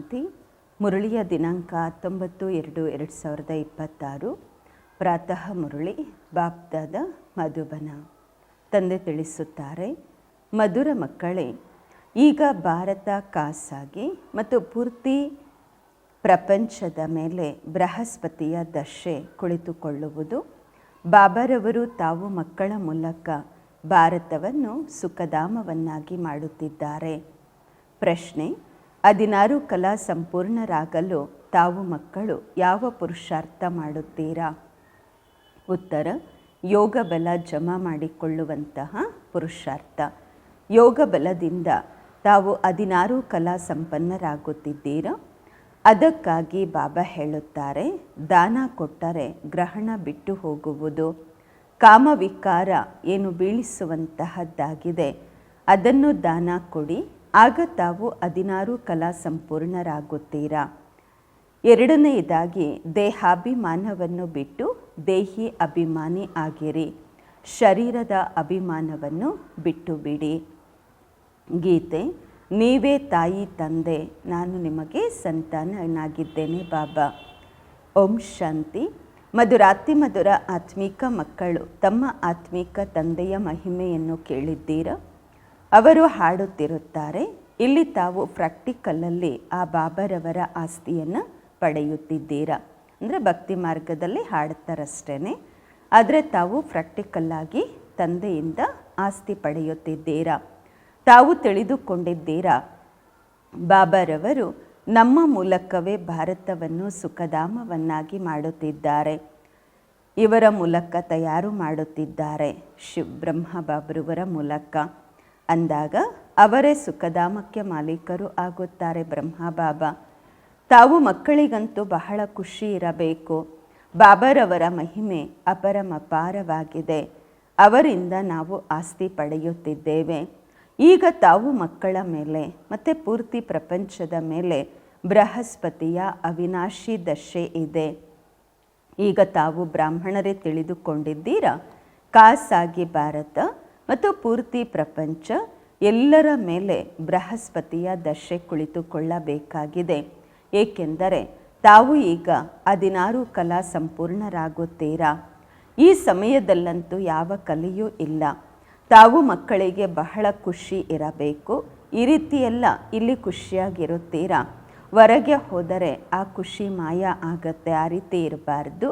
ಶಾಂತಿ ಮುರಳಿಯ ದಿನಾಂಕ ಹತ್ತೊಂಬತ್ತು ಎರಡು ಎರಡು ಸಾವಿರದ ಇಪ್ಪತ್ತಾರು. ಪ್ರಾತಃ ಮುರಳಿ, ಬಾಪ್ದಾದ ಮಧುಬನ. ತಂದೆ ತಿಳಿಸುತ್ತಾರೆ, ಮಧುರ ಮಕ್ಕಳೇ, ಈಗ ಭಾರತ ಕಾಸಾಗಿ ಮತ್ತು ಪೂರ್ತಿ ಪ್ರಪಂಚದ ಮೇಲೆ ಬೃಹಸ್ಪತಿಯ ದಶೆ ಕುಳಿತುಕೊಳ್ಳುವುದು, ಬಾಬರವರು ತಾವು ಮಕ್ಕಳ ಮೂಲಕ ಭಾರತವನ್ನು ಸುಖಧಾಮವನ್ನಾಗಿ ಮಾಡುತ್ತಿದ್ದಾರೆ. ಪ್ರಶ್ನೆ ಹದಿನಾರು ಕಲಾ ಸಂಪೂರ್ಣರಾಗಲು ತಾವು ಮಕ್ಕಳು ಯಾವ ಪುರುಷಾರ್ಥ ಮಾಡುತ್ತೀರಾ? ಉತ್ತರ, ಯೋಗ ಬಲ ಜಮಾ ಮಾಡಿಕೊಳ್ಳುವಂತಹ ಪುರುಷಾರ್ಥ. ಯೋಗ ಬಲದಿಂದ ತಾವು ಹದಿನಾರು ಕಲಾ ಸಂಪನ್ನರಾಗುತ್ತಿದ್ದೀರ? ಅದಕ್ಕಾಗಿ ಬಾಬಾ ಹೇಳುತ್ತಾರೆ, ದಾನ ಕೊಟ್ಟರೆ ಗ್ರಹಣ ಬಿಟ್ಟು ಹೋಗುವುದು. ಕಾಮವಿಕಾರ ಏನು ಬೀಳಿಸುವಂತಹದ್ದಾಗಿದೆ, ಅದನ್ನು ದಾನ ಕೊಡಿ. ಆಗ ತಾವು ಹದಿನಾರು ಕಲಾ ಸಂಪೂರ್ಣರಾಗುತ್ತೀರಾ? ಎರಡನೆಯದಾಗಿ, ದೇಹಾಭಿಮಾನವನ್ನು ಬಿಟ್ಟು ದೇಹಿ ಅಭಿಮಾನಿ ಆಗಿರಿ. ಶರೀರದ ಅಭಿಮಾನವನ್ನು ಬಿಟ್ಟು ಬಿಡಿ ಗೀತೆ, ನೀವೇ ತಾಯಿ, ತಂದೆ, ನಾನು ನಿಮಗೆ ಸಂತಾನನಾಗಿದ್ದೇನೆ ಬಾಬಾ. ಓಂ ಶಾಂತಿ. ಮಧುರಾತಿ ಮಧುರ ಆತ್ಮಿಕ ಮಕ್ಕಳು, ತಮ್ಮ ಆತ್ಮಿಕ ತಂದೆಯ ಮಹಿಮೆಯನ್ನು ಕೇಳಿದ್ದೀರಾ? ಅವರು ಹಾಡುತ್ತಿರುತ್ತಾರೆ, ಇಲ್ಲಿ ತಾವು ಪ್ರಾಕ್ಟಿಕಲಲ್ಲಿ ಆ ಬಾಬರವರ ಆಸ್ತಿಯನ್ನು ಪಡೆಯುತ್ತಿದ್ದೀರಾ? ಅಂದರೆ ಭಕ್ತಿ ಮಾರ್ಗದಲ್ಲಿ ಹಾಡುತ್ತಾರಷ್ಟೇ ಆದರೆ ತಾವು ಪ್ರಾಕ್ಟಿಕಲ್ಲಾಗಿ ತಂದೆಯಿಂದ ಆಸ್ತಿ ಪಡೆಯುತ್ತಿದ್ದೀರಾ? ತಾವು ತಿಳಿದುಕೊಂಡಿದ್ದೀರಾ? ಬಾಬಾರವರು ನಮ್ಮ ಮೂಲಕವೇ ಭಾರತವನ್ನು ಸುಖಧಾಮವನ್ನಾಗಿ ಮಾಡುತ್ತಿದ್ದಾರೆ. ಇವರ ಮೂಲಕ ತಯಾರು ಮಾಡುತ್ತಿದ್ದಾರೆ. ಶಿವಬ್ರಹ್ಮ ಬ್ರಹ್ಮ ಬಾಬರುವರ ಮೂಲಕ. ಅಂದಾಗ ಅವರೇ ಸುಖಧಾಮಕ್ಕೆ ಮಾಲೀಕರು ಆಗುತ್ತಾರೆ ಬ್ರಹ್ಮ ಬಾಬಾ ತಾವು ಮಕ್ಕಳಿಗಂತೂ ಬಹಳ ಖುಷಿ ಇರಬೇಕು. ಬಾಬರವರ ಮಹಿಮೆ ಅಪರಮಪಾರವಾಗಿದೆ ಅವರಿಂದ ನಾವು ಆಸ್ತಿ ಪಡೆಯುತ್ತಿದ್ದೇವೆ. ಈಗ ತಾವು ಮಕ್ಕಳ ಮೇಲೆ ಮತ್ತು ಪೂರ್ತಿ ಪ್ರಪಂಚದ ಮೇಲೆ ಬೃಹಸ್ಪತಿಯ ಅವಿನಾಶಿ ದಶೆ ಇದೆ. ಈಗ ತಾವು ಬ್ರಾಹ್ಮಣರೇ ತಿಳಿದುಕೊಂಡಿದ್ದೀರಾ? ಖಾಸಾಗಿ ಭಾರತ ಮತ್ತು ಪೂರ್ತಿ ಪ್ರಪಂಚ ಎಲ್ಲರ ಮೇಲೆ ಬೃಹಸ್ಪತಿಯ ದಶೆ ಕುಳಿತುಕೊಳ್ಳಬೇಕಾಗಿದೆ. ಏಕೆಂದರೆ ತಾವು ಈಗ ಹದಿನಾರು ಕಲಾ ಸಂಪೂರ್ಣರಾಗುತ್ತೀರಾ? ಈ ಸಮಯದಲ್ಲಂತೂ ಯಾವ ಕಲೆಯೂ ಇಲ್ಲ. ತಾವು ಮಕ್ಕಳಿಗೆ ಬಹಳ ಖುಷಿ ಇರಬೇಕು. ಈ ರೀತಿಯೆಲ್ಲ ಇಲ್ಲಿ ಖುಷಿಯಾಗಿರುತ್ತೀರಾ? ಹೊರಗೆ ಹೋದರೆ ಆ ಖುಷಿ ಮಾಯ ಆಗತ್ತೆ, ಆ ರೀತಿ ಇರಬಾರ್ದು.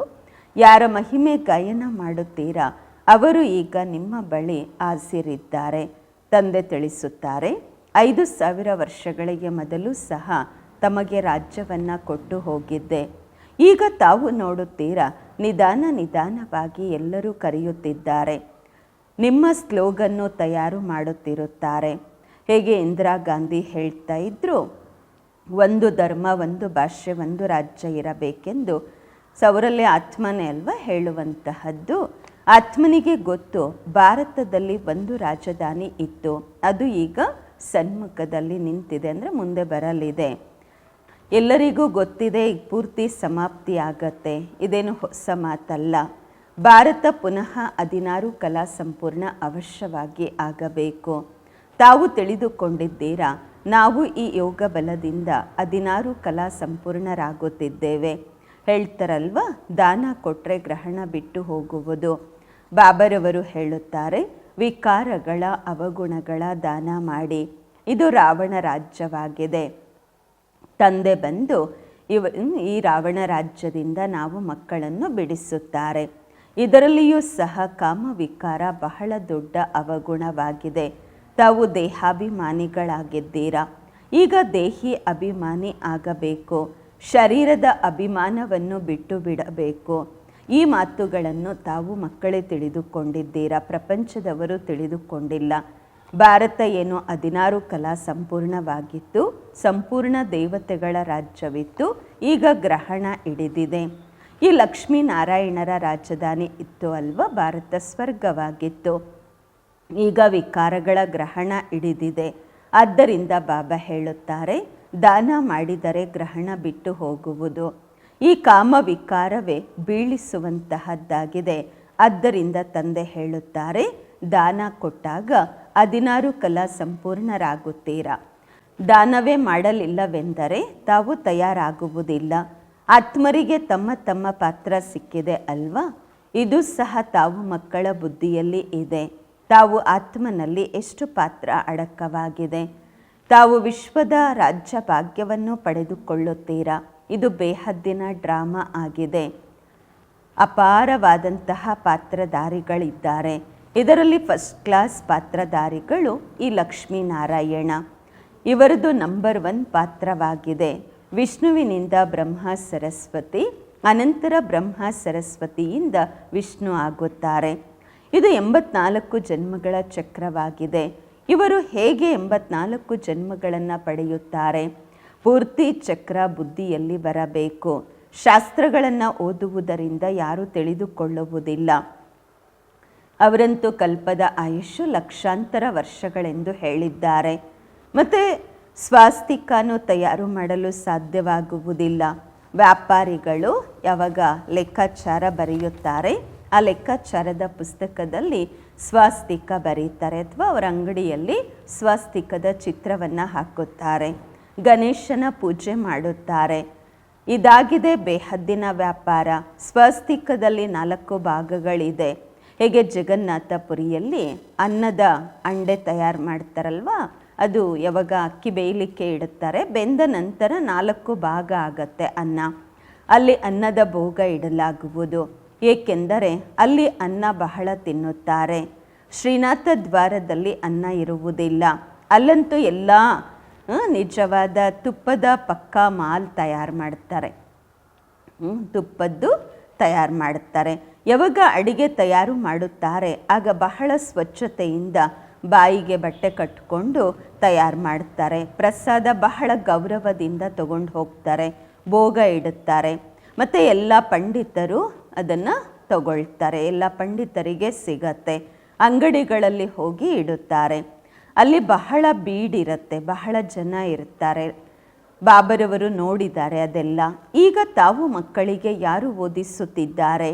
ಯಾರ ಮಹಿಮೆ ಗಾಯನ ಮಾಡುತ್ತೀರಾ? ಅವರು ಈಗ ನಿಮ್ಮ ಬಳಿ ಹಾಸಿರಿದ್ದಾರೆ. ತಂದೆ ತಿಳಿಸುತ್ತಾರೆ, ಐದು ಸಾವಿರ ವರ್ಷಗಳಿಗೆ ಮೊದಲು ಸಹ ತಮಗೆ ರಾಜ್ಯವನ್ನು ಕೊಟ್ಟು ಹೋಗಿದ್ದೆ. ಈಗ ತಾವು ನೋಡುತ್ತೀರಾ, ನಿಧಾನ ನಿಧಾನವಾಗಿ ಎಲ್ಲರೂ ಕರೆಯುತ್ತಿದ್ದಾರೆ. ನಿಮ್ಮ ಸ್ಲೋಗನ್ನು ತಯಾರು ಮಾಡುತ್ತಿರುತ್ತಾರೆ. ಹೇಗೆ ಇಂದಿರಾ ಗಾಂಧಿ ಹೇಳ್ತಾ ಇದ್ದರು ಒಂದು ಧರ್ಮ, ಒಂದು ಭಾಷೆ, ಒಂದು ರಾಜ್ಯ ಇರಬೇಕೆಂದು ಸೌರಲ್ಲೇ ಆತ್ಮನೇ ಅಲ್ವಾ ಹೇಳುವಂತಹದ್ದು. ಆತ್ಮನಿಗೆ ಗೊತ್ತು, ಭಾರತದಲ್ಲಿ ಒಂದು ರಾಜಧಾನಿ ಇತ್ತು. ಅದು ಈಗ ಸನ್ಮುಖದಲ್ಲಿ ನಿಂತಿದೆ ಅಂದರೆ ಮುಂದೆ ಬರಲಿದೆ. ಎಲ್ಲರಿಗೂ ಗೊತ್ತಿದೆ ಈಗ ಪೂರ್ತಿ ಸಮಾಪ್ತಿ ಆಗತ್ತೆ ಇದೇನು ಹೊಸ ಮಾತಲ್ಲ. ಭಾರತ ಪುನಃ ಹದಿನಾರು ಕಲಾ ಸಂಪೂರ್ಣ ಅವಶ್ಯವಾಗಿ ಆಗಬೇಕು. ತಾವು ತಿಳಿದುಕೊಂಡಿದ್ದೀರಾ, ನಾವು ಈ ಯೋಗ ಬಲದಿಂದ ಹದಿನಾರು ಕಲಾ ಸಂಪೂರ್ಣರಾಗುತ್ತಿದ್ದೇವೆ. ಹೇಳ್ತಾರಲ್ವ, ದಾನ ಕೊಟ್ಟರೆ ಗ್ರಹಣ ಬಿಟ್ಟು ಹೋಗುವುದು. ಬಾಬರವರು ಹೇಳುತ್ತಾರೆ, ವಿಕಾರಗಳ ಅವಗುಣಗಳ ದಾನ ಮಾಡಿ, ಇದು ರಾವಣ ರಾಜ್ಯವಾಗಿದೆ. ತಂದೆ ಬಂದು, ಇವ ಈ ರಾವಣ ರಾಜ್ಯದಿಂದ ನಾವು ಮಕ್ಕಳನ್ನು ಬಿಡಿಸುತ್ತಾರೆ. ಇದರಲ್ಲಿಯೂ ಸಹ ಕಾಮವಿಕಾರ ಬಹಳ ದೊಡ್ಡ ಅವಗುಣವಾಗಿದೆ. ತಾವು ದೇಹಾಭಿಮಾನಿಗಳಾಗಿದ್ದೀರಾ? ಈಗ ದೇಹಿ ಅಭಿಮಾನಿ ಆಗಬೇಕು. ಶರೀರದ ಅಭಿಮಾನವನ್ನು ಬಿಟ್ಟು ಬಿಡಬೇಕು. ಈ ಮಾತುಗಳನ್ನು ತಾವು ಮಕ್ಕಳೇ ತಿಳಿದುಕೊಂಡಿದ್ದೀರಾ? ಪ್ರಪಂಚದವರು ತಿಳಿದುಕೊಂಡಿಲ್ಲ. ಭಾರತ ಏನು ಹದಿನಾರು ಕಲಾ ಸಂಪೂರ್ಣವಾಗಿತ್ತು, ಸಂಪೂರ್ಣ ದೇವತೆಗಳ ರಾಜ್ಯವಿತ್ತು, ಈಗ ಗ್ರಹಣ ಹಿಡಿದಿದೆ. ಈ ಲಕ್ಷ್ಮೀನಾರಾಯಣರ ರಾಜಧಾನಿ ಇತ್ತು ಅಲ್ವಾ? ಭಾರತ ಸ್ವರ್ಗವಾಗಿತ್ತು. ಈಗ ವಿಕಾರಗಳ ಗ್ರಹಣ ಹಿಡಿದಿದೆ. ಆದ್ದರಿಂದ ಬಾಬಾ ಹೇಳುತ್ತಾರೆ, ದಾನ ಮಾಡಿದರೆ ಗ್ರಹಣ ಬಿಟ್ಟು ಹೋಗುವುದು. ಈ ಕಾಮವಿಕಾರವೇ ಬೀಳಿಸುವಂತಹದ್ದಾಗಿದೆ. ಆದ್ದರಿಂದ ತಂದೆ ಹೇಳುತ್ತಾರೆ, ದಾನ ಕೊಟ್ಟಾಗ ಹದಿನಾರು ಕಲಾ ಸಂಪೂರ್ಣರಾಗುತ್ತೀರಾ? ದಾನವೇ ಮಾಡಲಿಲ್ಲವೆಂದರೆ ತಾವು ತಯಾರಾಗುವುದಿಲ್ಲ. ಆತ್ಮರಿಗೆ ತಮ್ಮ ತಮ್ಮ ಪಾತ್ರ ಸಿಕ್ಕಿದೆ ಅಲ್ವಾ? ಇದು ಸಹ ತಾವು ಮಕ್ಕಳ ಬುದ್ಧಿಯಲ್ಲಿ ಇದೆ. ತಾವು ಆತ್ಮನಲ್ಲಿ ಎಷ್ಟು ಪಾತ್ರ ಅಡಕವಾಗಿದೆ? ತಾವು ವಿಶ್ವದ ರಾಜ್ಯ ಭಾಗ್ಯವನ್ನು ಪಡೆದುಕೊಳ್ಳುತ್ತೀರಾ? ಇದು ಬೇಹದ್ದಿನ ಡ್ರಾಮಾ ಆಗಿದೆ. ಅಪಾರವಾದಂತಹ ಪಾತ್ರಧಾರಿಗಳಿದ್ದಾರೆ. ಇದರಲ್ಲಿ ಫಸ್ಟ್ ಕ್ಲಾಸ್ ಪಾತ್ರಧಾರಿಗಳು ಈ ಲಕ್ಷ್ಮೀನಾರಾಯಣ ಇವರದು ನಂಬರ್ ಒನ್ ಪಾತ್ರವಾಗಿದೆ. ವಿಷ್ಣುವಿನಿಂದ ಬ್ರಹ್ಮ ಸರಸ್ವತಿ, ಅನಂತರ ಬ್ರಹ್ಮ ಸರಸ್ವತಿಯಿಂದ ವಿಷ್ಣು ಆಗುತ್ತಾರೆ. ಇದು ಎಂಬತ್ನಾಲ್ಕು ಜನ್ಮಗಳ ಚಕ್ರವಾಗಿದೆ. ಇವರು ಹೇಗೆ ಎಂಬತ್ನಾಲ್ಕು ಜನ್ಮಗಳನ್ನು ಪಡೆಯುತ್ತಾರೆ? ಪೂರ್ತಿ ಚಕ್ರ ಬುದ್ಧಿಯಲ್ಲಿ ಬರಬೇಕು. ಶಾಸ್ತ್ರಗಳನ್ನು ಓದುವುದರಿಂದ ಯಾರೂ ತಿಳಿದುಕೊಳ್ಳುವುದಿಲ್ಲ. ಅವರಂತೂ ಕಲ್ಪದ ಆಯುಷು ಲಕ್ಷಾಂತರ ವರ್ಷಗಳೆಂದು ಹೇಳಿದ್ದಾರೆ. ಮತ್ತು ಸ್ವಾಸ್ತಿಕನು ತಯಾರು ಮಾಡಲು ಸಾಧ್ಯವಾಗುವುದಿಲ್ಲ. ವ್ಯಾಪಾರಿಗಳು ಯಾವಾಗ ಲೆಕ್ಕಾಚಾರ ಬರೆಯುತ್ತಾರೆ, ಆ ಲೆಕ್ಕಾಚಾರದ ಪುಸ್ತಕದಲ್ಲಿ ಸ್ವಾಸ್ತಿಕ ಬರೀತಾರೆ ಅಥವಾ ಅವರ ಅಂಗಡಿಯಲ್ಲಿ ಸ್ವಾಸ್ತಿಕದ ಚಿತ್ರವನ್ನು ಹಾಕುತ್ತಾರೆ. ಗಣೇಶನ ಪೂಜೆ ಮಾಡುತ್ತಾರೆ. ಇದಾಗಿದೆ ಬೇಹದ್ದಿನ ವ್ಯಾಪಾರ. ಸ್ವಸ್ತಿಕದಲ್ಲಿ ನಾಲ್ಕು ಭಾಗಗಳಿದೆ. ಹೇಗೆ ಜಗನ್ನಾಥಪುರಿಯಲ್ಲಿ ಅನ್ನದ ಅಂಡೆ ತಯಾರು ಮಾಡ್ತಾರಲ್ವ? ಅದು ಯಾವಾಗ ಅಕ್ಕಿ ಬೇಯಲಿಕ್ಕೆ ಇಡುತ್ತಾರೆ. ಬೆಂದ ನಂತರ ನಾಲ್ಕು ಭಾಗ ಆಗತ್ತೆ ಅನ್ನ. ಅಲ್ಲಿ ಅನ್ನದ ಭೋಗ ಇಡಲಾಗುವುದು. ಏಕೆಂದರೆ ಅಲ್ಲಿ ಅನ್ನ ಬಹಳ ತಿನ್ನುತ್ತಾರೆ. ಶ್ರೀನಾಥ ದ್ವಾರದಲ್ಲಿ ಅನ್ನ ಇರುವುದಿಲ್ಲ. ಅಲ್ಲಂತೂ ಎಲ್ಲ ನಿಜವಾದ ತುಪ್ಪದ ಪಕ್ಕ ಮಾಲ್ ತಯಾರು ಮಾಡ್ತಾರೆ. ತುಪ್ಪದ್ದು ತಯಾರು ಮಾಡುತ್ತಾರೆ ಯಾವಾಗ ಅಡಿಗೆ ತಯಾರು ಮಾಡುತ್ತಾರೆ, ಆಗ ಬಹಳ ಸ್ವಚ್ಛತೆಯಿಂದ ಬಾಯಿಗೆ ಬಟ್ಟೆ ಕಟ್ಟಿಕೊಂಡು ತಯಾರು ಮಾಡ್ತಾರೆ. ಪ್ರಸಾದ ಬಹಳ ಗೌರವದಿಂದ ತಗೊಂಡು ಹೋಗ್ತಾರೆ, ಭೋಗ ಇಡುತ್ತಾರೆ. ಮತ್ತು ಎಲ್ಲ ಪಂಡಿತರು ಅದನ್ನು ತಗೊಳ್ತಾರೆ, ಎಲ್ಲ ಪಂಡಿತರಿಗೆ ಸಿಗತ್ತೆ, ಅಂಗಡಿಗಳಲ್ಲಿ ಹೋಗಿ ಇಡುತ್ತಾರೆ. ಅಲ್ಲಿ ಬಹಳ ಬೀಡಿರುತ್ತೆ, ಬಹಳ ಜನ ಇರ್ತಾರೆ. ಬಾಬರವರು ನೋಡಿದ್ದಾರೆ ಅದೆಲ್ಲ. ಈಗ ತಾವು ಮಕ್ಕಳಿಗೆ ಯಾರು ಓದಿಸುತ್ತಿದ್ದಾರೆ?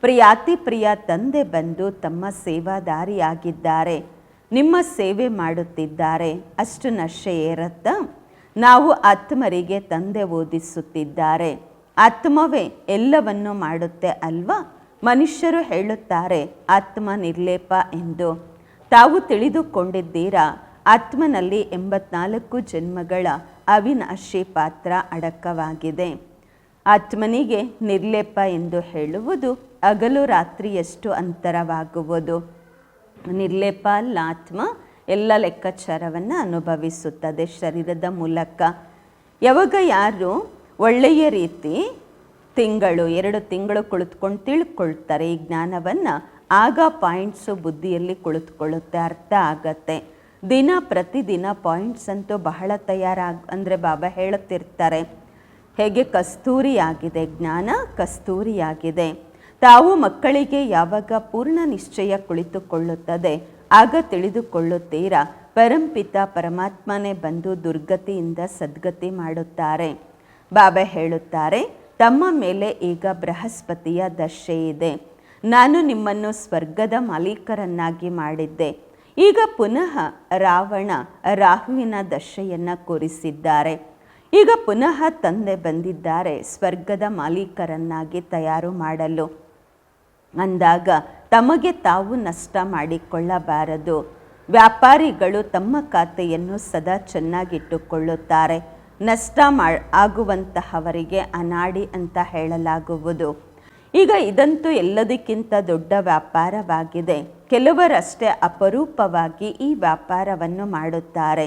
ಪ್ರಿಯಾತಿ ಪ್ರಿಯ ತಂದೆ ಬಂದು ತಮ್ಮ ಸೇವಾದಾರಿಯಾಗಿದ್ದಾರೆ. ನಿಮ್ಮ ಸೇವೆ ಮಾಡುತ್ತಿದ್ದಾರೆ. ಅಷ್ಟು ನಶೆ ಏರತ್ತಾ? ನಾವು ಆತ್ಮರಿಗೆ ತಂದೆ ಓದಿಸುತ್ತಿದ್ದಾರೆ. ಆತ್ಮವೇ ಎಲ್ಲವನ್ನು ಮಾಡುತ್ತೆ ಅಲ್ವಾ? ಮನುಷ್ಯರು ಹೇಳುತ್ತಾರೆ, ಆತ್ಮ ನಿರ್ಲೇಪ ಎಂದು. ತಿಳಿದುಕೊಂಡಿದ್ದೀರಾ? ಆತ್ಮನಲ್ಲಿ ಎಂಬತ್ನಾಲ್ಕು ಜನ್ಮಗಳ ಅವಿನಾಶಿ ಪಾತ್ರ ಅಡಕವಾಗಿದೆ. ಆತ್ಮನಿಗೆ ನಿರ್ಲೇಪ ಎಂದು ಹೇಳುವುದು ಹಗಲು ರಾತ್ರಿಯಷ್ಟು ಅಂತರವಾಗುವುದು. ನಿರ್ಲೇಪ ಅಲ್ಲ ಆತ್ಮ ಎಲ್ಲ ಲೆಕ್ಕಾಚಾರವನ್ನು ಅನುಭವಿಸುತ್ತದೆ ಶರೀರದ ಮೂಲಕ. ಯಾವಾಗ ಯಾರು ಒಳ್ಳೆಯ ರೀತಿ ತಿಂಗಳು, ಎರಡು ತಿಂಗಳು ಕುಳಿತುಕೊಂಡು ತಿಳ್ಕೊಳ್ತಾರೆ ಈ ಜ್ಞಾನವನ್ನು ಆಗ ಪಾಯಿಂಟ್ಸು ಬುದ್ಧಿಯಲ್ಲಿ ಕುಳಿತುಕೊಳ್ಳುತ್ತೆ ಅರ್ಥ ಆಗತ್ತೆ. ದಿನ ಪ್ರತಿದಿನ ಪಾಯಿಂಟ್ಸ್ ಅಂತೂ ಬಹಳ ತಯಾರಾಗ, ಅಂದರೆ ಬಾಬಾ ಹೇಳುತ್ತಿರ್ತಾರೆ ಹೇಗೆ ಕಸ್ತೂರಿಯಾಗಿದೆ ಜ್ಞಾನ, ಕಸ್ತೂರಿಯಾಗಿದೆ. ತಾವು ಮಕ್ಕಳಿಗೆ ಯಾವಾಗ ಪೂರ್ಣ ನಿಶ್ಚಯ ಕುಳಿತುಕೊಳ್ಳುತ್ತದೆ, ಆಗ ತಿಳಿದುಕೊಳ್ಳುತ್ತೀರಾ? ಪರಂಪಿತ ಪರಮಾತ್ಮನೇ ಬಂದು ದುರ್ಗತಿಯಿಂದ ಸದ್ಗತಿ ಮಾಡುತ್ತಾರೆ. ಬಾಬಾ ಹೇಳುತ್ತಾರೆ, ತಮ್ಮ ಮೇಲೆ ಈಗ ಬೃಹಸ್ಪತಿಯ ದಶೆ ಇದೆ. ನಾನು ನಿಮ್ಮನ್ನು ಸ್ವರ್ಗದ ಮಾಲೀಕರನ್ನಾಗಿ ಮಾಡಿದ್ದೆ. ಈಗ ಪುನಃ ರಾವಣ ರಾಹುವಿನ ದಶೆಯನ್ನು ಕೂರಿಸಿದ್ದಾರೆ. ಈಗ ಪುನಃ ತಂದೆ ಬಂದಿದ್ದಾರೆ ಸ್ವರ್ಗದ ಮಾಲೀಕರನ್ನಾಗಿ ತಯಾರು ಮಾಡಲು. ಅಂದಾಗ ತಮಗೆ ತಾವು ನಷ್ಟ ಮಾಡಿಕೊಳ್ಳಬಾರದು. ವ್ಯಾಪಾರಿಗಳು ತಮ್ಮ ಖಾತೆಯನ್ನು ಸದಾ ಚೆನ್ನಾಗಿಟ್ಟುಕೊಳ್ಳುತ್ತಾರೆ. ನಷ್ಟ ಮಾ, ಆಗುವಂತಹವರಿಗೆ ಅನಾಡಿ ಅಂತ ಹೇಳಲಾಗುವುದು. ಈಗ ಇದಂತೂ ಎಲ್ಲದಕ್ಕಿಂತ ದೊಡ್ಡ ವ್ಯಾಪಾರವಾಗಿದೆ. ಕೆಲವರಷ್ಟೇ ಅಪರೂಪವಾಗಿ ಈ ವ್ಯಾಪಾರವನ್ನು ಮಾಡುತ್ತಾರೆ.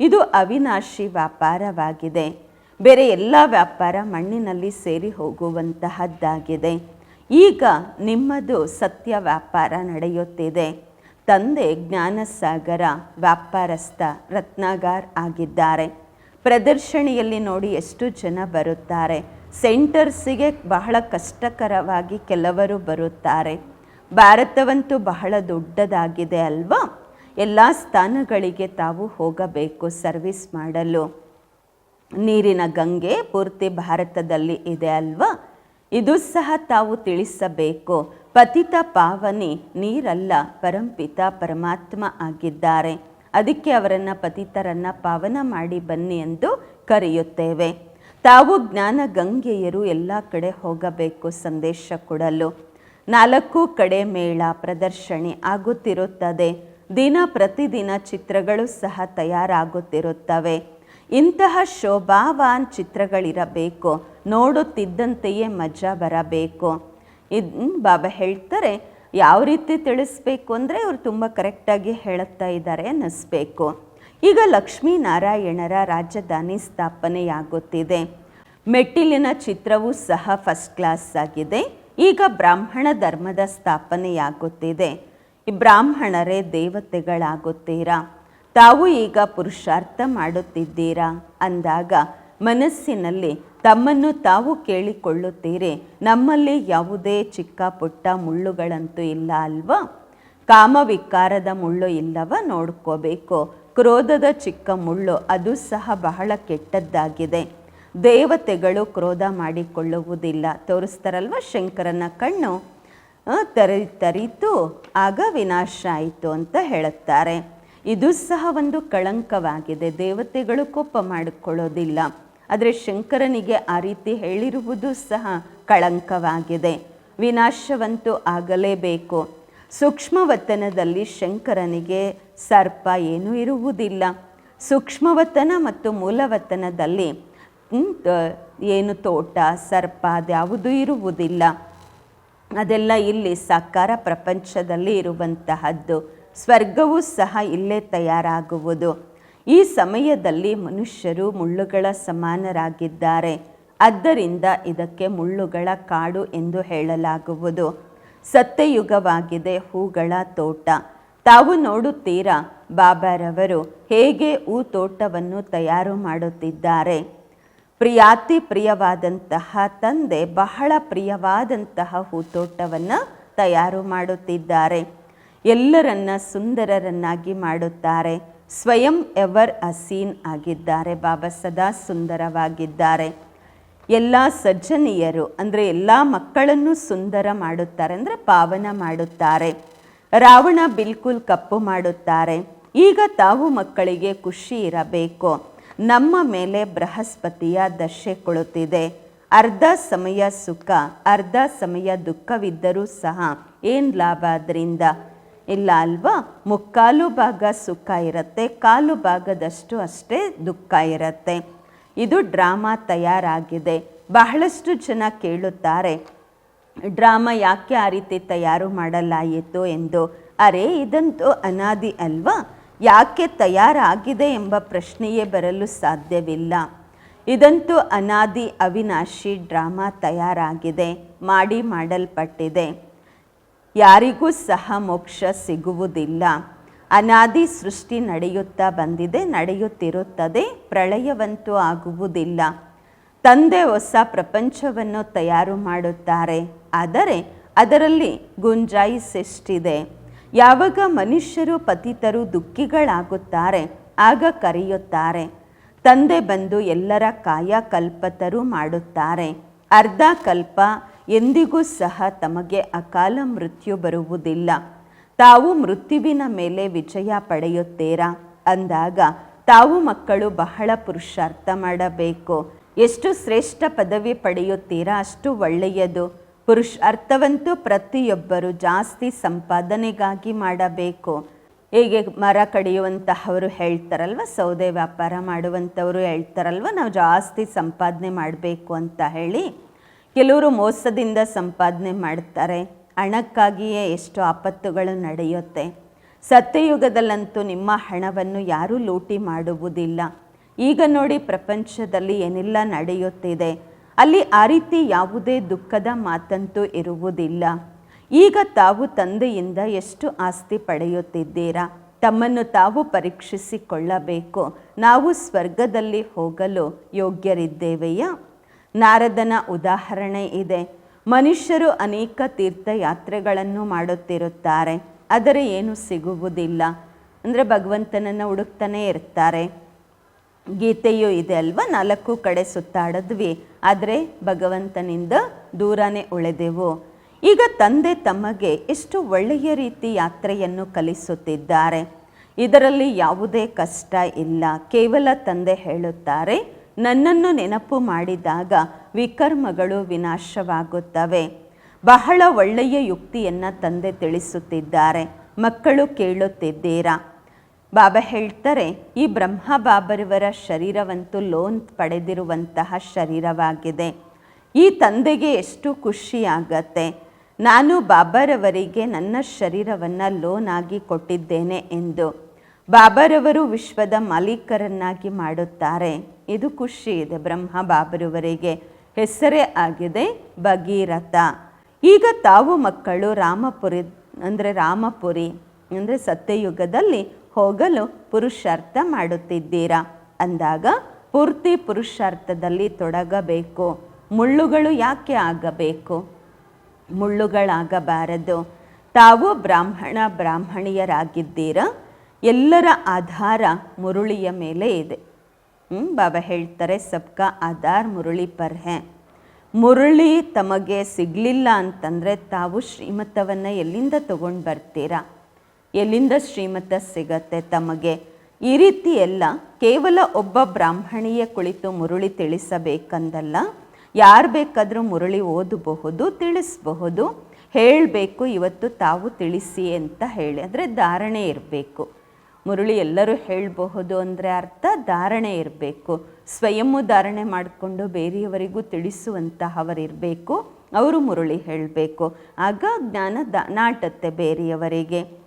ಇದು ಅವಿನಾಶಿ ವ್ಯಾಪಾರವಾಗಿದೆ. ಬೇರೆ ಎಲ್ಲ ವ್ಯಾಪಾರ ಮಣ್ಣಿನಲ್ಲಿ ಸೇರಿ ಹೋಗುವಂತಹದ್ದಾಗಿದೆ. ಈಗ ನಿಮ್ಮದು ಸತ್ಯ ವ್ಯಾಪಾರ ನಡೆಯುತ್ತಿದೆ. ತಂದೆ ಜ್ಞಾನಸಾಗರ ವ್ಯಾಪಾರಸ್ಥ ರತ್ನಾಗಾರ್ ಆಗಿದ್ದಾರೆ. ಪ್ರದರ್ಶನಿಯಲ್ಲಿ ನೋಡಿ ಎಷ್ಟು ಜನ ಬರುತ್ತಾರೆ. ಸೆಂಟರ್ಸಿಗೆ ಬಹಳ ಕಷ್ಟಕರವಾಗಿ ಕೆಲವರು ಬರುತ್ತಾರೆ. ಭಾರತವಂತೂ ಬಹಳ ದೊಡ್ಡದಾಗಿದೆ ಅಲ್ವಾ? ಎಲ್ಲ ಸ್ಥಾನಗಳಿಗೆ ತಾವು ಹೋಗಬೇಕು, ಸರ್ವಿಸ್ ಮಾಡಲು. ನೀರಿನ ಗಂಗೆ ಪೂರ್ತಿ ಭಾರತದಲ್ಲಿ ಇದೆ ಅಲ್ವಾ? ಇದು ಸಹ ತಾವು ತಿಳಿಸಬೇಕು. ಪತಿತ ಪಾವನಿ, ನೀರಲ್ಲ, ಪರಂಪಿತ, ಪರಮಾತ್ಮ ಆಗಿದ್ದಾರೆ. ಅದಕ್ಕೆ ಅವರನ್ನು ಪತಿತರನ್ನು ಪಾವನ ಮಾಡಿ ಬನ್ನಿ ಎಂದು ಕರೆಯುತ್ತೇವೆ. ತಾವು ಜ್ಞಾನ ಗಂಗೆಯರು ಎಲ್ಲ ಕಡೆ ಹೋಗಬೇಕು ಸಂದೇಶ ಕೊಡಲು. ನಾಲ್ಕು ಕಡೆ ಮೇಳ ಪ್ರದರ್ಶನೆ ಆಗುತ್ತಿರುತ್ತದೆ. ದಿನ ಪ್ರತಿದಿನ ಚಿತ್ರಗಳು ಸಹ ತಯಾರಾಗುತ್ತಿರುತ್ತವೆ. ಇಂತಹ ಶೋಭಾವಾನ್ ಚಿತ್ರಗಳಿರಬೇಕು. ನೋಡುತ್ತಿದ್ದಂತೆಯೇ ಮಜಾ ಬರಬೇಕು. ಇದು, ಬಾಬಾ ಹೇಳ್ತಾರೆ, ಯಾವ ರೀತಿ ತಿಳಿಸ್ಬೇಕು ಅಂದರೆ ಇವರು ತುಂಬ ಕರೆಕ್ಟಾಗಿ ಹೇಳುತ್ತಾ ಇದ್ದಾರೆ ಅನ್ನಿಸ್ಬೇಕು. ಈಗ ಲಕ್ಷ್ಮೀನಾರಾಯಣರ ರಾಜಧಾನಿ ಸ್ಥಾಪನೆಯಾಗುತ್ತಿದೆ. ಮೆಟ್ಟಿಲಿನ ಚಿತ್ರವೂ ಸಹ ಫಸ್ಟ್ ಕ್ಲಾಸ್ ಆಗಿದೆ. ಈಗ ಬ್ರಾಹ್ಮಣ ಧರ್ಮದ ಸ್ಥಾಪನೆಯಾಗುತ್ತಿದೆ. ಬ್ರಾಹ್ಮಣರೇ ದೇವತೆಗಳಾಗುತ್ತೀರಾ? ತಾವು ಈಗ ಪುರುಷಾರ್ಥ ಮಾಡುತ್ತಿದ್ದೀರಾ? ಅಂದಾಗ ಮನಸ್ಸಿನಲ್ಲಿ ತಮ್ಮನ್ನು ತಾವು ಕೇಳಿಕೊಳ್ಳುತ್ತೀರಿ. ನಮ್ಮಲ್ಲಿ ಯಾವುದೇ ಚಿಕ್ಕ ಪುಟ್ಟ ಮುಳ್ಳುಗಳಂತೂ ಇಲ್ಲ ಅಲ್ವಾ? ಕಾಮವಿಕಾರದ ಮುಳ್ಳು ಇಲ್ಲವ ನೋಡ್ಕೋಬೇಕು. ಕ್ರೋಧದ ಚಿಕ್ಕ ಮುಳ್ಳು, ಅದು ಸಹ ಬಹಳ ಕೆಟ್ಟದ್ದಾಗಿದೆ. ದೇವತೆಗಳು ಕ್ರೋಧ ಮಾಡಿಕೊಳ್ಳುವುದಿಲ್ಲ. ತೋರಿಸ್ತಾರಲ್ವ ಶಂಕರನ ಕಣ್ಣು? ತರಿ, ತರಿತು, ಆಗ ವಿನಾಶ ಆಯಿತು ಅಂತ ಹೇಳುತ್ತಾರೆ. ಇದು ಸಹ ಒಂದು ಕಳಂಕವಾಗಿದೆ. ದೇವತೆಗಳು ಕೋಪ ಮಾಡಿಕೊಳ್ಳೋದಿಲ್ಲ ಆದರೆ ಶಂಕರನಿಗೆ ಆ ರೀತಿ ಹೇಳಿರುವುದು ಸಹ ಕಳಂಕವಾಗಿದೆ. ವಿನಾಶವಂತೂ ಆಗಲೇಬೇಕು. ಸೂಕ್ಷ್ಮವತನದಲ್ಲಿ ಶಂಕರನಿಗೆ ಸರ್ಪ ಏನೂ ಇರುವುದಿಲ್ಲ. ಸೂಕ್ಷ್ಮವತನ ಮತ್ತು ಮೂಲವತನದಲ್ಲಿ ಏನು ತೋಟ, ಸರ್ಪ ಅದ್ಯಾವುದೂ ಇರುವುದಿಲ್ಲ. ಅದೆಲ್ಲ ಇಲ್ಲಿ ಸಾಕಾರ ಪ್ರಪಂಚದಲ್ಲಿ ಇರುವಂತಹದ್ದು. ಸ್ವರ್ಗವೂ ಸಹ ಇಲ್ಲೇ ತಯಾರಾಗುವುದು. ಈ ಸಮಯದಲ್ಲಿ ಮನುಷ್ಯರು ಮುಳ್ಳುಗಳ ಸಮಾನರಾಗಿದ್ದಾರೆ. ಆದ್ದರಿಂದ ಇದಕ್ಕೆ ಮುಳ್ಳುಗಳ ಕಾಡು ಎಂದು ಹೇಳಲಾಗುವುದು. ಸತ್ಯಯುಗವಾಗಿದೆ ಹೂಗಳ ತೋಟ. ತಾವು ನೋಡುತ್ತೀರಾ ಬಾಬಾರವರು ಹೇಗೆ ಹೂ ತೋಟವನ್ನು ತಯಾರು ಮಾಡುತ್ತಿದ್ದಾರೆ? ಪ್ರಿಯಾತಿ ಪ್ರಿಯವಾದಂತಹ ತಂದೆ ಬಹಳ ಪ್ರಿಯವಾದಂತಹ ಹೂತೋಟವನ್ನು ತಯಾರು ಮಾಡುತ್ತಿದ್ದಾರೆ. ಎಲ್ಲರನ್ನ ಸುಂದರರನ್ನಾಗಿ ಮಾಡುತ್ತಾರೆ. ಸ್ವಯಂ ಎವರ್ ಅಸೀನ್ ಆಗಿದ್ದಾರೆ. ಬಾಬಾ ಸದಾ ಸುಂದರವಾಗಿದ್ದಾರೆ. ಎಲ್ಲ ಸಜ್ಜನೀಯರು ಅಂದರೆ ಎಲ್ಲ ಮಕ್ಕಳನ್ನು ಸುಂದರ ಮಾಡುತ್ತಾರೆ ಅಂದರೆ ಪಾವನ ಮಾಡುತ್ತಾರೆ. ರಾವಣ ಬಿಲ್ಕುಲ್ ಕಪ್ಪು ಮಾಡುತ್ತಾರೆ. ಈಗ ತಾವು ಮಕ್ಕಳಿಗೆ ಖುಷಿ ಇರಬೇಕು. ನಮ್ಮ ಮೇಲೆ ಬೃಹಸ್ಪತಿಯ ದಶೆ ಕೊಳುತ್ತಿದೆ ಅರ್ಧ ಸಮಯ ಸುಖ, ಅರ್ಧ ಸಮಯ ದುಃಖವಿದ್ದರೂ ಸಹ ಏನು ಲಾಭ ಅದರಿಂದ? ಇಲ್ಲ ಅಲ್ವಾ? ಮುಕ್ಕಾಲು ಭಾಗ ಸುಖ ಇರುತ್ತೆ, ಕಾಲು ಭಾಗದಷ್ಟು ಅಷ್ಟೇ ದುಃಖ ಇರುತ್ತೆ. ಇದು ಡ್ರಾಮಾ ತಯಾರಾಗಿದೆ. ಬಹಳಷ್ಟು ಜನ ಕೇಳುತ್ತಾರೆ ಡ್ರಾಮಾ ಯಾಕೆ ಆ ರೀತಿ ತಯಾರು ಮಾಡಲಾಯಿತು ಎಂದು ಅರೆ, ಇದಂತೂ ಅನಾದಿ ಅಲ್ವಾ? ಯಾಕೆ ತಯಾರಾಗಿದೆ ಎಂಬ ಪ್ರಶ್ನೆಯೇ ಬರಲು ಸಾಧ್ಯವಿಲ್ಲ. ಇದಂತೂ ಅನಾದಿ ಅವಿನಾಶಿ ಡ್ರಾಮಾ ತಯಾರಾಗಿದೆ, ಮಾಡಿ ಮಾಡಲ್ಪಟ್ಟಿದೆ. ಯಾರಿಗೂ ಸಹ ಮೋಕ್ಷ ಸಿಗುವುದಿಲ್ಲ. ಅನಾದಿ ಸೃಷ್ಟಿ ನಡೆಯುತ್ತಾ ಬಂದಿದೆ, ನಡೆಯುತ್ತಿರುತ್ತದೆ, ಪ್ರಳಯವಂತೂ ಆಗುವುದಿಲ್ಲ. ತಂದೆ ಹೊಸ ಪ್ರಪಂಚವನ್ನು ತಯಾರು ಮಾಡುತ್ತಾರೆ. ಆದರೆ ಅದರಲ್ಲಿ ಗುಂಜಾಯಿಸೆಷ್ಟಿದೆ ಯಾವಾಗ ಮನುಷ್ಯರು ಪತಿತರು ದುಃಖಿಗಳಾಗುತ್ತಾರೆ, ಆಗ ಕರೆಯುತ್ತಾರೆ. ತಂದೆ ಬಂದು ಎಲ್ಲರ ಕಾಯಕಲ್ಪತರು ಮಾಡುತ್ತಾರೆ. ಅರ್ಧ ಕಲ್ಪ ಎಂದಿಗೂ ಸಹ ತಮಗೆ ಅಕಾಲ ಮೃತ್ಯು ಬರುವುದಿಲ್ಲ. ತಾವು ಮೃತ್ಯುವಿನ ಮೇಲೆ ವಿಜಯ ಪಡೆಯುತ್ತೀರಾ? ಅಂದಾಗ ತಾವು ಮಕ್ಕಳು ಬಹಳ ಪುರುಷಾರ್ಥ ಮಾಡಬೇಕು. ಎಷ್ಟು ಶ್ರೇಷ್ಠ ಪದವಿ ಪಡೆಯುತ್ತೀರಾ ಅಷ್ಟು ಒಳ್ಳೆಯದು. ಪುರುಷಾರ್ಥವಂತೂ ಪ್ರತಿಯೊಬ್ಬರು ಜಾಸ್ತಿ ಸಂಪಾದನೆಗಾಗಿ ಮಾಡಬೇಕು. ಹೇಗೆ ಮರ ಕಡಿಯುವಂತಹವರು ಹೇಳ್ತಾರಲ್ವ? ಸೌದೆ ವ್ಯಾಪಾರ ಮಾಡುವಂಥವರು ಹೇಳ್ತಾರಲ್ವ? ನಾವು ಜಾಸ್ತಿ ಸಂಪಾದನೆ ಮಾಡಬೇಕು ಅಂತ ಹೇಳಿ ಕೆಲವರು ಮೋಸದಿಂದ ಸಂಪಾದನೆ ಮಾಡ್ತಾರೆ. ಹಣಕ್ಕಾಗಿಯೇ ಎಷ್ಟು ಆಪತ್ತುಗಳು ನಡೆಯುತ್ತೆ. ಸತ್ಯಯುಗದಲ್ಲಂತೂ ನಿಮ್ಮ ಹಣವನ್ನು ಯಾರೂ ಲೂಟಿ ಮಾಡುವುದಿಲ್ಲ. ಈಗ ನೋಡಿ ಪ್ರಪಂಚದಲ್ಲಿ ಏನೆಲ್ಲ ನಡೆಯುತ್ತಿದೆ. ಅಲ್ಲಿ ಆ ರೀತಿ ಯಾವುದೇ ದುಃಖದ ಮಾತಂತೂ ಇರುವುದಿಲ್ಲ. ಈಗ ತಾವು ತಂದೆಯಿಂದ ಎಷ್ಟು ಆಸ್ತಿ ಪಡೆಯುತ್ತಿದ್ದೀರಾ? ತಮ್ಮನ್ನು ತಾವು ಪರೀಕ್ಷಿಸಿಕೊಳ್ಳಬೇಕು. ನಾವು ಸ್ವರ್ಗದಲ್ಲಿ ಹೋಗಲು ಯೋಗ್ಯರಿದ್ದೇವೆಯಾ? ನಾರದನ ಉದಾಹರಣೆ ಇದೆ. ಮನುಷ್ಯರು ಅನೇಕ ತೀರ್ಥಯಾತ್ರೆಗಳನ್ನು ಮಾಡುತ್ತಿರುತ್ತಾರೆ. ಆದರೆ ಏನು ಸಿಗುವುದಿಲ್ಲ. ಅಂದರೆ ಭಗವಂತನನ್ನು ಹುಡುಕ್ತಾನೆ ಇರ್ತಾರೆ. ಗೀತೆಯೂ ಇದೆ ಅಲ್ವಾ? ನಾಲ್ಕು ಕಡೆ ಸುತ್ತಾಡಿದ್ವಿ. ಆದರೆ ಭಗವಂತನಿಂದ ದೂರನೇ ಉಳಿದೆವು. ಈಗ ತಂದೆ ತಮಗೆ ಎಷ್ಟು ಒಳ್ಳೆಯ ರೀತಿ ಯಾತ್ರೆಯನ್ನು ಕಲಿಸುತ್ತಿದ್ದಾರೆ. ಇದರಲ್ಲಿ ಯಾವುದೇ ಕಷ್ಟ ಇಲ್ಲ. ಕೇವಲ ತಂದೆ ಹೇಳುತ್ತಾರೆ, ನನ್ನನ್ನು ನೆನಪು ಮಾಡಿದಾಗ ವಿಕರ್ಮಗಳು ವಿನಾಶವಾಗುತ್ತವೆ. ಬಹಳ ಒಳ್ಳೆಯ ಯುಕ್ತಿಯನ್ನು ತಂದೆ ತಿಳಿಸುತ್ತಿದ್ದಾರೆ. ಮಕ್ಕಳು ಕೇಳುತ್ತಿದ್ದೀರಾ? ಬಾಬಾ ಹೇಳ್ತಾರೆ, ಈ ಬ್ರಹ್ಮ ಬಾಬರಿವರ ಶರೀರವಂತೂ ಲೋನ್ ಪಡೆದಿರುವಂತಹ ಶರೀರವಾಗಿದೆ. ಈ ತಂದೆಗೆ ಎಷ್ಟು ಖುಷಿಯಾಗತ್ತೆ ನಾನು ಬಾಬಾರವರಿಗೆ ನನ್ನ ಶರೀರವನ್ನು ಲೋನ್ ಆಗಿ ಕೊಟ್ಟಿದ್ದೇನೆ ಎಂದು. ಬಾಬಾರವರು ವಿಶ್ವದ ಮಾಲೀಕರನ್ನಾಗಿ ಮಾಡುತ್ತಾರೆ. ಇದು ಖುಷಿ ಇದೆ ಬ್ರಹ್ಮ ಬಾಬರವರಿಗೆ. ಹೆಸರೇ ಆಗಿದೆ ಭಗೀರಥ. ಈಗ ತಾವು ಮಕ್ಕಳು ರಾಮಪುರಿ, ಅಂದರೆ ರಾಮಪುರಿ, ಅಂದರೆ ಸತ್ಯಯುಗದಲ್ಲಿ ಹೋಗಲು ಪುರುಷಾರ್ಥ ಮಾಡುತ್ತಿದ್ದೀರಾ? ಅಂದಾಗ, ಪೂರ್ತಿ ಪುರುಷಾರ್ಥದಲ್ಲಿ ತೊಡಗಬೇಕು. ಮುಳ್ಳುಗಳು ಯಾಕೆ ಆಗಬೇಕು? ಮುಳ್ಳುಗಳಾಗಬಾರದು. ತಾವು ಬ್ರಾಹ್ಮಣ, ಬ್ರಾಹ್ಮಣಿಯರಾಗಿದ್ದೀರಾ? ಎಲ್ಲರ ಆಧಾರ ಮುರುಳಿಯ ಮೇಲೆ ಇದೆ. ಹ್ಞೂ ಬಾಬಾ ಹೇಳ್ತಾರೆ, ಸಬ್ಕಾ ಆಧಾರ್ ಮುರುಳಿ ಪರ್ಹೆ ಮುರುಳಿ ತಮಗೆ ಸಿಗಲಿಲ್ಲ ಅಂತಂದರೆ ತಾವು ಶ್ರೀಮತವನ್ನು ಎಲ್ಲಿಂದ ತಗೊಂಡು ಬರ್ತೀರಾ? ಎಲ್ಲಿಂದ ಶ್ರೀಮತ ಸಿಗತ್ತೆ ತಮಗೆ? ಈ ರೀತಿ ಎಲ್ಲ ಕೇವಲ ಒಬ್ಬ ಬ್ರಾಹ್ಮಣಿಯ ಕುಳಿತು ಮುರುಳಿ ತಿಳಿಸಬೇಕಂದಲ್ಲ. ಯಾರು ಬೇಕಾದರೂ ಮುರುಳಿ ಓದಬಹುದು, ತಿಳಿಸಬಹುದು. ಹೇಳಬೇಕು, ಇವತ್ತು ತಾವು ತಿಳಿಸಿ ಅಂತ ಹೇಳಿ. ಅಂದರೆ ಧಾರಣೆ ಇರಬೇಕು. ಮುರುಳಿ ಎಲ್ಲರೂ ಹೇಳಬಹುದು ಅಂದರೆ ಅರ್ಥ, ಧಾರಣೆ ಇರಬೇಕು. ಸ್ವಯಂ ಧಾರಣೆ ಮಾಡಿಕೊಂಡು ಬೇರೆಯವರಿಗೂ ತಿಳಿಸುವಂತಹವರಿರಬೇಕು. ಅವರು ಮುರುಳಿ ಹೇಳಬೇಕು. ಆಗ ಜ್ಞಾನ ದ, ನಾಟತ್ತೆ ಬೇರೆಯವರಿಗೆ.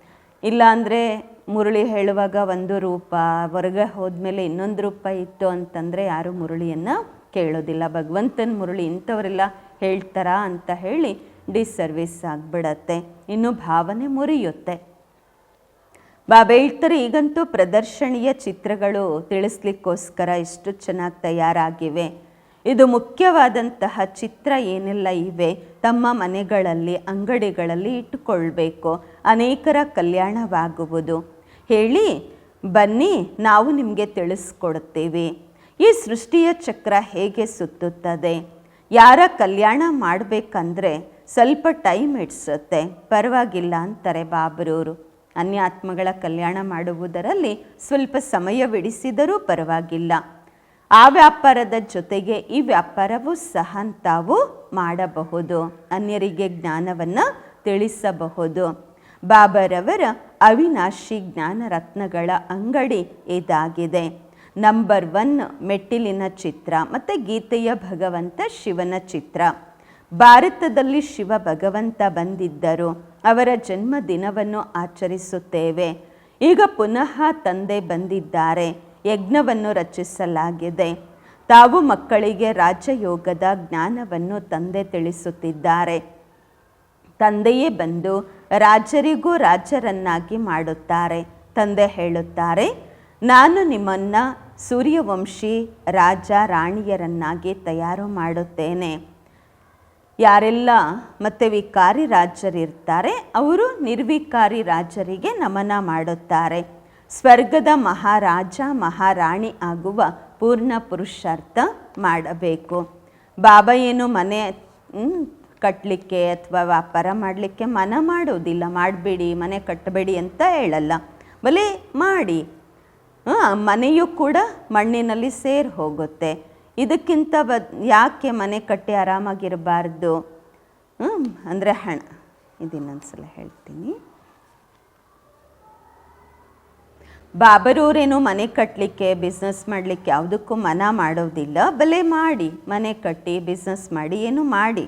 ಇಲ್ಲಾಂದರೆ ಮುರುಳಿ ಹೇಳುವಾಗ ಒಂದು ರೂಪ, ಹೊರಗೆ ಹೋದ್ಮೇಲೆ ಇನ್ನೊಂದು ರೂಪ ಇತ್ತು ಅಂತಂದರೆ ಯಾರು ಮುರುಳಿಯನ್ನು ಕೇಳೋದಿಲ್ಲ. ಭಗವಂತನ ಮುರುಳಿ ಇಂಥವರೆಲ್ಲ ಹೇಳ್ತಾರಾ ಅಂತ ಹೇಳಿ ಡಿಸರ್ವಿಸ್ ಆಗಿಬಿಡತ್ತೆ. ಇನ್ನು ಭಾವನೆ ಮುರಿಯುತ್ತೆ. ಬಾಬೆ ಹೇಳ್ತಾರೆ ಈಗಂತೂ ಪ್ರದರ್ಶನೀಯ ಚಿತ್ರಗಳು ತಿಳಿಸ್ಲಿಕ್ಕೋಸ್ಕರ ಎಷ್ಟು ಚೆನ್ನಾಗಿ ತಯಾರಾಗಿವೆ. ಇದು ಮುಖ್ಯವಾದಂತಹ ಚಿತ್ರ ಏನೆಲ್ಲ ಇವೆ? ತಮ್ಮ ಮನೆಗಳಲ್ಲಿ, ಅಂಗಡಿಗಳಲ್ಲಿ ಇಟ್ಟುಕೊಳ್ಬೇಕು. ಅನೇಕರ ಕಲ್ಯಾಣವಾಗುವುದು. ಹೇಳಿ, ಬನ್ನಿ, ನಾವು ನಿಮಗೆ ತಿಳಿಸ್ಕೊಡ್ತೀವಿ. ಈ ಸೃಷ್ಟಿಯ ಚಕ್ರ ಹೇಗೆ ಸುತ್ತುತ್ತದೆ? ಯಾರ ಕಲ್ಯಾಣ ಮಾಡಬೇಕಂದ್ರೆ ಸ್ವಲ್ಪ ಟೈಮ್ ಇಡ್ಸುತ್ತೆ ಪರವಾಗಿಲ್ಲ ಅಂತಾರೆ ಬಾಬರವರು ಅನ್ಯಾತ್ಮಗಳ ಕಲ್ಯಾಣ ಮಾಡುವುದರಲ್ಲಿ ಸ್ವಲ್ಪ ಸಮಯವಿಡಿಸಿದರೂ ಪರವಾಗಿಲ್ಲ. ಆ ವ್ಯಾಪಾರದ ಜೊತೆಗೆ ಈ ವ್ಯಾಪಾರವು ಸಹ ತಾವು ಮಾಡಬಹುದು. ಅನ್ಯರಿಗೆ ಜ್ಞಾನವನ್ನು ತಿಳಿಸಬಹುದು. ಬಾಬರವರ ಅವಿನಾಶಿ ಜ್ಞಾನ ರತ್ನಗಳ ಅಂಗಡಿ ಇದಾಗಿದೆ. ನಂಬರ್ ಒನ್ ಮೆಟ್ಟಿಲಿನ ಚಿತ್ರ ಮತ್ತು ಗೀತೆಯ ಭಗವಂತ ಶಿವನ ಚಿತ್ರ. ಭಾರತದಲ್ಲಿ ಶಿವ ಭಗವಂತ ಬಂದಿದ್ದರು. ಅವರ ಜನ್ಮದಿನವನ್ನು ಆಚರಿಸುತ್ತೇವೆ. ಈಗ ಪುನಃ ತಂದೆ ಬಂದಿದ್ದಾರೆ. ಯಜ್ಞವನ್ನು ರಚಿಸಲಾಗಿದೆ. ತಾವು ಮಕ್ಕಳಿಗೆ ರಾಜಯೋಗದ ಜ್ಞಾನವನ್ನು ತಂದೆ ತಿಳಿಸುತ್ತಿದ್ದಾರೆ. ತಂದೆಯೇ ಬಂದು ರಾಜರಿಗೂ ರಾಜರನ್ನಾಗಿ ಮಾಡುತ್ತಾರೆ. ತಂದೆ ಹೇಳುತ್ತಾರೆ, ನಾನು ನಿಮ್ಮನ್ನು ಸೂರ್ಯವಂಶಿ, ರಾಜ, ರಾಣಿಯರನ್ನಾಗಿ ತಯಾರು ಮಾಡುತ್ತೇನೆ. ಯಾರೆಲ್ಲ ಮತ್ತೆ ವಿಕಾರಿ ರಾಜರಿರ್ತಾರೆ, ಅವರು ನಿರ್ವಿಕಾರಿ ರಾಜರಿಗೆ ನಮನ ಮಾಡುತ್ತಾರೆ. ಸ್ವರ್ಗದ ಮಹಾರಾಜ, ಮಹಾರಾಣಿ ಆಗುವ ಪೂರ್ಣ ಪುರುಷಾರ್ಥ ಮಾಡಬೇಕು. ಬಾಬಾ ಏನು ಮನೆ ಕಟ್ಟಲಿಕ್ಕೆ ಅಥವಾ ವ್ಯಾಪಾರ ಮಾಡಲಿಕ್ಕೆ ಮನ ಮಾಡೋದಿಲ್ಲ. ಮಾಡಬೇಡಿ, ಮನೆ ಕಟ್ಟಬೇಡಿ ಅಂತ ಹೇಳಲ್ಲ. ಬಲಿ ಮಾಡಿ. ಮನೆಯೂ ಕೂಡ ಮಣ್ಣಿನಲ್ಲಿ ಸೇರಿ ಹೋಗುತ್ತೆ. ಇದಕ್ಕಿಂತ ಬದ್, ಯಾಕೆ ಮನೆ ಕಟ್ಟಿ ಆರಾಮಾಗಿರಬಾರ್ದು? ಅಂದರೆ ಹಣ. ಇದನ್ನೊಂದ್ಸಲ ಹೇಳ್ತೀನಿ. ಬಾಬರೂರೇನು ಮನೆ ಕಟ್ಟಲಿಕ್ಕೆ ಬಿಸ್ನೆಸ್ ಮಾಡಲಿಕ್ಕೆ ಯಾವುದಕ್ಕೂ ಮನ ಮಾಡೋದಿಲ್ಲ. ಬಲೆ ಮಾಡಿ, ಮನೆ ಕಟ್ಟಿ ಬಿಸ್ನೆಸ್ ಮಾಡಿ, ಏನು ಮಾಡಿ.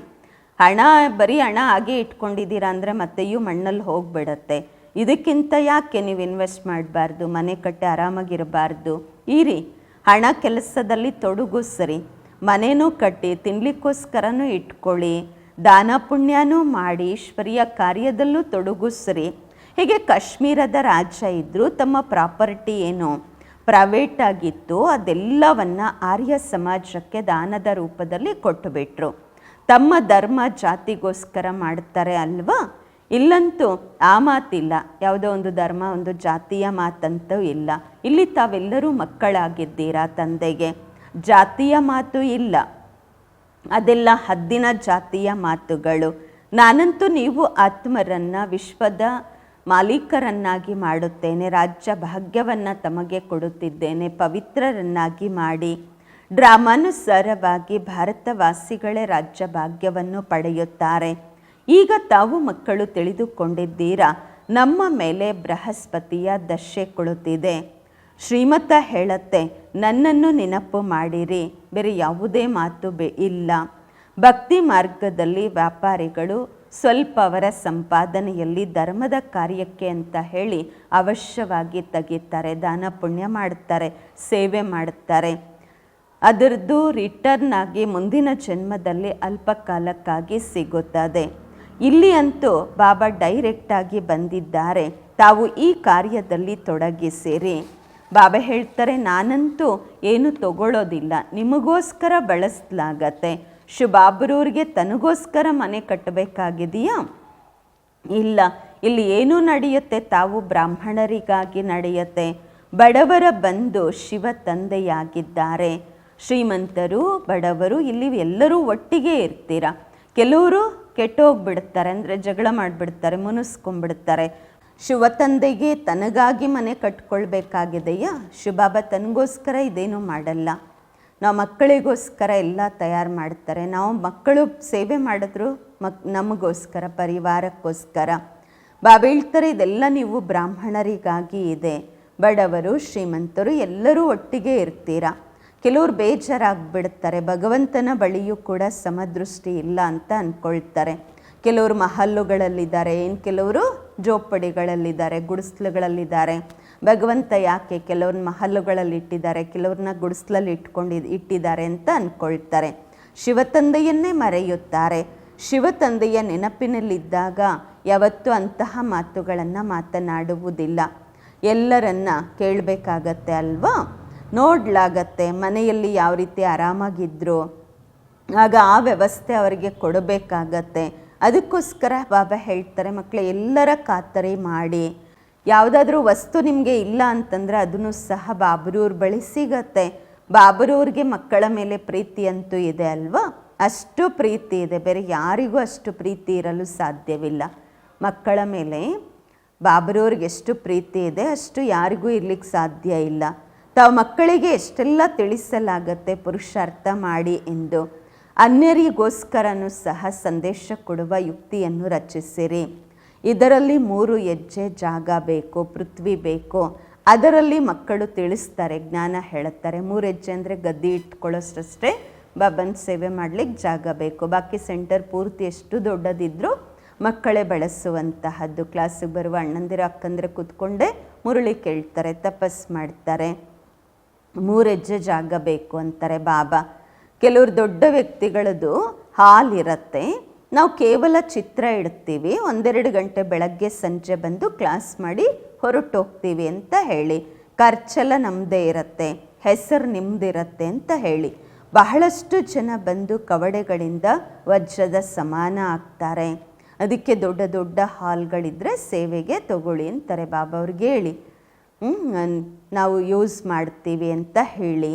ಹಣ, ಬರೀ ಹಣ ಹಾಗೆ ಇಟ್ಕೊಂಡಿದ್ದೀರಾ ಅಂದರೆ ಮತ್ತೆಯೂ ಮಣ್ಣಲ್ಲಿ ಹೋಗ್ಬಿಡತ್ತೆ. ಇದಕ್ಕಿಂತ ಯಾಕೆ ನೀವು ಇನ್ವೆಸ್ಟ್ ಮಾಡಬಾರ್ದು? ಮನೆ ಕಟ್ಟಿ ಆರಾಮಾಗಿರಬಾರ್ದು? ಇರಿ, ಹಣ ಕೆಲಸದಲ್ಲಿ ತೊಡಗಿಸ್ರಿ ಮನೇನೂ ಕಟ್ಟಿ ತಿನ್ಲಿಕ್ಕೋಸ್ಕರನೂ ಇಟ್ಕೊಳ್ಳಿ. ದಾನ ಪುಣ್ಯನೂ ಮಾಡಿ, ಈಶ್ವರಿಯ ಕಾರ್ಯದಲ್ಲೂ ತೊಡಗಿಸ್ರಿ ಹೀಗೆ ಕಾಶ್ಮೀರದ ರಾಜ ಇದ್ದರು ತಮ್ಮ ಪ್ರಾಪರ್ಟಿ ಏನು ಪ್ರೈವೇಟ್ ಆಗಿತ್ತು, ಅದೆಲ್ಲವನ್ನು ಆರ್ಯ ಸಮಾಜಕ್ಕೆ ದಾನದ ರೂಪದಲ್ಲಿ ಕೊಟ್ಟುಬಿಟ್ರು. ತಮ್ಮ ಧರ್ಮ ಜಾತಿಗೋಸ್ಕರ ಮಾಡ್ತಾರೆ ಅಲ್ವಾ? ಇಲ್ಲಂತೂ ಆ ಮಾತಿಲ್ಲ. ಯಾವುದೋ ಒಂದು ಧರ್ಮ, ಒಂದು ಜಾತಿಯ ಮಾತಂತೂ ಇಲ್ಲ. ಇಲ್ಲಿ ತಾವೆಲ್ಲರೂ ಮಕ್ಕಳಾಗಿದ್ದೀರಾ ತಂದೆಗೆ? ಜಾತಿಯ ಮಾತು ಇಲ್ಲ. ಅದೆಲ್ಲ ಹದ್ದಿನ ಜಾತಿಯ ಮಾತುಗಳು. ನಾನಂತೂ ನೀವು ಆತ್ಮರನ್ನು ವಿಶ್ವದ ಮಾಲೀಕರನ್ನಾಗಿ ಮಾಡುತ್ತೇನೆ, ರಾಜ್ಯ ಭಾಗ್ಯವನ್ನು ತಮಗೆ ಕೊಡುತ್ತಿದ್ದೇನೆ, ಪವಿತ್ರರನ್ನಾಗಿ ಮಾಡಿ. ಡ್ರಾಮಾನುಸಾರವಾಗಿ ಭಾರತವಾಸಿಗಳೇ ರಾಜ್ಯ ಭಾಗ್ಯವನ್ನು ಪಡೆಯುತ್ತಾರೆ. ಈಗ ತಾವು ಮಕ್ಕಳು ತಿಳಿದುಕೊಂಡಿದ್ದೀರಾ? ನಮ್ಮ ಮೇಲೆ ಬೃಹಸ್ಪತಿಯ ದಶೆ ಕೊಳುತ್ತಿದೆ ಶ್ರೀಮತ ಹೇಳತ್ತೆ, ನನ್ನನ್ನು ನೆನಪು ಮಾಡಿರಿ, ಬೇರೆ ಯಾವುದೇ ಮಾತು ಬೆ, ಇಲ್ಲ. ಭಕ್ತಿ ಮಾರ್ಗದಲ್ಲಿ ವ್ಯಾಪಾರಿಗಳು ಸ್ವಲ್ಪ ಅವರ ಸಂಪಾದನೆಯಲ್ಲಿ ಧರ್ಮದ ಕಾರ್ಯಕ್ಕೆ ಅಂತ ಹೇಳಿ ಅವಶ್ಯವಾಗಿ ತೆಗಿತಾರೆ, ದಾನ ಪುಣ್ಯ ಮಾಡ್ತಾರೆ ಸೇವೆ ಮಾಡುತ್ತಾರೆ. ಅದರದ್ದು ರಿಟರ್ನ್ ಆಗಿ ಮುಂದಿನ ಜನ್ಮದಲ್ಲಿ ಅಲ್ಪ ಕಾಲಕ್ಕಾಗಿ ಸಿಗುತ್ತದೆ. ಇಲ್ಲಿ ಅಂತೂ ಬಾಬಾ ಡೈರೆಕ್ಟಾಗಿ ಬಂದಿದ್ದಾರೆ. ತಾವು ಈ ಕಾರ್ಯದಲ್ಲಿ ತೊಡಗಿಸಿರಿ. ಬಾಬಾ ಹೇಳ್ತಾರೆ, ನಾನಂತೂ ಏನು ತಗೊಳ್ಳೋದಿಲ್ಲ, ನಿಮಗೋಸ್ಕರ ಬಳಸಲಾಗತ್ತೆ. ಶುಭಾಬ್ರೂರಿಗೆ ತನಗೋಸ್ಕರ ಮನೆ ಕಟ್ಟಬೇಕಾಗಿದೆಯಾ? ಇಲ್ಲ, ಇಲ್ಲಿ ಏನೂ ನಡೆಯುತ್ತೆ, ತಾವು ಬ್ರಾಹ್ಮಣರಿಗಾಗಿ ನಡೆಯುತ್ತೆ. ಬಡವರ ಬಂದು ಶಿವ ತಂದೆಯಾಗಿದ್ದಾರೆ. ಶ್ರೀಮಂತರು, ಬಡವರು, ಇಲ್ಲಿ ಎಲ್ಲರೂ ಒಟ್ಟಿಗೆ ಇರ್ತೀರ? ಕೆಲವರು ಕೆಟ್ಟೋಗ್ಬಿಡ್ತಾರೆ, ಅಂದರೆ ಜಗಳ ಮಾಡಿಬಿಡ್ತಾರೆ, ಮುನಿಸ್ಕೊಂಡ್ಬಿಡ್ತಾರೆ. ಶಿವ ತಂದೆಗೆ ತನಗಾಗಿ ಮನೆ ಕಟ್ಕೊಳ್ಬೇಕಾಗಿದೆಯಾ? ಶಿವಬಾಬಾ ತನಗೋಸ್ಕರ ಇದೇನೂ ಮಾಡಲ್ಲ. ನಾವು ಮಕ್ಕಳಿಗೋಸ್ಕರ ಎಲ್ಲ ತಯಾರು ಮಾಡ್ತಾರೆ. ನಾವು ಮಕ್ಕಳು ಸೇವೆ ಮಾಡಿದ್ರು ಮಕ್, ನಮಗೋಸ್ಕರ, ಪರಿವಾರಕ್ಕೋಸ್ಕರ. ಬಾಬಾ ಹೇಳ್ತಾರೆ ಇದೆಲ್ಲ ನೀವು ಬ್ರಾಹ್ಮಣರಿಗಾಗಿ ಇದೆ. ಬಡವರು, ಶ್ರೀಮಂತರು ಎಲ್ಲರೂ ಒಟ್ಟಿಗೆ ಇರ್ತೀರಾ? ಕೆಲವರು ಬೇಜಾರಾಗ್ಬಿಡ್ತಾರೆ. ಭಗವಂತನ ಬಳಿಯೂ ಕೂಡ ಸಮದೃಷ್ಟಿ ಇಲ್ಲ ಅಂತ ಅಂದ್ಕೊಳ್ತಾರೆ ಕೆಲವರು ಮಹಲ್ಲುಗಳಲ್ಲಿದ್ದಾರೆ ಇನ್ನು ಕೆಲವರು ಜೋಪಡಿಗಳಲ್ಲಿದ್ದಾರೆ, ಗುಡಿಸ್ಲುಗಳಲ್ಲಿದ್ದಾರೆ. ಭಗವಂತ ಯಾಕೆ ಕೆಲವ್ರನ್ನ ಮಹಲ್ಲುಗಳಲ್ಲಿ ಇಟ್ಟಿದ್ದಾರೆ ಕೆಲವ್ರನ್ನ ಗುಡಿಸ್ಲಲ್ಲಿ ಇಟ್ಕೊಂಡು ಇಟ್ಟಿದ್ದಾರೆ ಅಂತ ಅಂದ್ಕೊಳ್ತಾರೆ ಶಿವತಂದೆಯನ್ನೇ ಮರೆಯುತ್ತಾರೆ. ಶಿವತಂದೆಯ ನೆನಪಿನಲ್ಲಿದ್ದಾಗ ಯಾವತ್ತೂ ಅಂತಹ ಮಾತುಗಳನ್ನು ಮಾತನಾಡುವುದಿಲ್ಲ. ಎಲ್ಲರನ್ನ ಕೇಳಬೇಕಾಗತ್ತೆ ಅಲ್ವಾ? ನೋಡ್ಲಾಗತ್ತೆ, ಮನೆಯಲ್ಲಿ ಯಾವ ರೀತಿ ಆರಾಮಾಗಿದ್ರು, ಆಗ ಆ ವ್ಯವಸ್ಥೆ ಅವರಿಗೆ ಕೊಡಬೇಕಾಗತ್ತೆ. ಅದಕ್ಕೋಸ್ಕರ ಬಾಬಾ ಹೇಳ್ತಾರೆ ಮಕ್ಕಳು ಎಲ್ಲರ ಖಾತರಿ ಮಾಡಿ. ಯಾವುದಾದ್ರೂ ವಸ್ತು ನಿಮಗೆ ಇಲ್ಲ ಅಂತಂದರೆ ಅದನ್ನು ಸಹ ಬಾಬರೂರ್ ಬಳಿ ಸಿಗತ್ತೆ. ಬಾಬರೂರ್ಗೆ ಮಕ್ಕಳ ಮೇಲೆ ಪ್ರೀತಿ ಅಂತೂ ಇದೆ ಅಲ್ವಾ? ಅಷ್ಟು ಪ್ರೀತಿ ಇದೆ. ಬೇರೆ ಯಾರಿಗೂ ಅಷ್ಟು ಪ್ರೀತಿ ಇರಲು ಸಾಧ್ಯವಿಲ್ಲ. ಮಕ್ಕಳ ಮೇಲೆ ಬಾಬರೂರಿಗೆ ಎಷ್ಟು ಪ್ರೀತಿ ಇದೆ, ಅಷ್ಟು ಯಾರಿಗೂ ಇರಲಿಕ್ಕೆ ಸಾಧ್ಯ ಇಲ್ಲ. ತಾವು ಮಕ್ಕಳಿಗೆ ಎಷ್ಟೆಲ್ಲ ತಿಳಿಸಲಾಗತ್ತೆ ಪುರುಷಾರ್ಥ ಮಾಡಿ ಎಂದು. ಅನ್ಯರಿಗೋಸ್ಕರನೂ ಸಹ ಸಂದೇಶ ಕೊಡುವ ಯುಕ್ತಿಯನ್ನು ರಚಿಸಿರಿ. ಇದರಲ್ಲಿ ಮೂರು ಹೆಜ್ಜೆ ಜಾಗ ಬೇಕು, ಪೃಥ್ವಿ ಬೇಕು. ಅದರಲ್ಲಿ ಮಕ್ಕಳು ತಿಳಿಸ್ತಾರೆ, ಜ್ಞಾನ ಹೇಳುತ್ತಾರೆ. ಮೂರು ಹೆಜ್ಜೆ ಅಂದರೆ ಗದ್ದಿ ಇಟ್ಕೊಳ್ಳೋಷ್ಟಷ್ಟೇ ಬಾಬನ್ ಸೇವೆ ಮಾಡಲಿಕ್ಕೆ ಜಾಗ ಬೇಕು. ಬಾಕಿ ಸೆಂಟರ್ ಪೂರ್ತಿ ಎಷ್ಟು ದೊಡ್ಡದಿದ್ದರೂ ಮಕ್ಕಳೇ ಬಳಸುವಂತಹದ್ದು. ಕ್ಲಾಸಿಗೆ ಬರುವ ಅಣ್ಣಂದಿರ, ಅಕ್ಕಂದ್ರೆ ಕೂತ್ಕೊಂಡೇ ಮುರುಳಿ ಕೇಳ್ತಾರೆ, ತಪಸ್ ಮಾಡ್ತಾರೆ. ಮೂರು ಹೆಜ್ಜೆ ಜಾಗ ಬೇಕು ಅಂತಾರೆ ಬಾಬಾ. ಕೆಲವರು ದೊಡ್ಡ ವ್ಯಕ್ತಿಗಳದ್ದು ಹಾಲ್ ಇರುತ್ತೆ ನಾವು ಕೇವಲ ಚಿತ್ರ ಇಡ್ತೀವಿ ಒಂದೆರಡು ಗಂಟೆ ಬೆಳಗ್ಗೆ ಸಂಜೆ ಬಂದು ಕ್ಲಾಸ್ ಮಾಡಿ ಹೊರಟೋಗ್ತೀವಿ ಅಂತ ಹೇಳಿ. ಖರ್ಚೆಲ್ಲ ನಮ್ಮದೇ ಇರುತ್ತೆ, ಹೆಸರು ನಿಮ್ಮದಿರತ್ತೆ ಅಂತ ಹೇಳಿ. ಬಹಳಷ್ಟು ಜನ ಬಂದು ಕವಡೆಗಳಿಂದ ವಜ್ರದ ಸಮಾನ ಆಗ್ತಾರೆ. ಅದಕ್ಕೆ ದೊಡ್ಡ ದೊಡ್ಡ ಹಾಲ್ಗಳಿದ್ದರೆ ಸೇವೆಗೆ ತಗೊಳ್ಳಿ ಅಂತಾರೆ ಬಾಬಾ ಅವ್ರಿಗೆ ಹೇಳಿ. ನಾವು ಯೂಸ್ ಮಾಡ್ತೀವಿ ಅಂತ ಹೇಳಿ.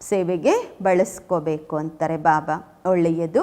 ಸೇವೆಗೆ ಬಳಸ್ಕೋಬೇಕು ಅಂತಾರೆ ಬಾಬಾ, ಒಳ್ಳೆಯದು.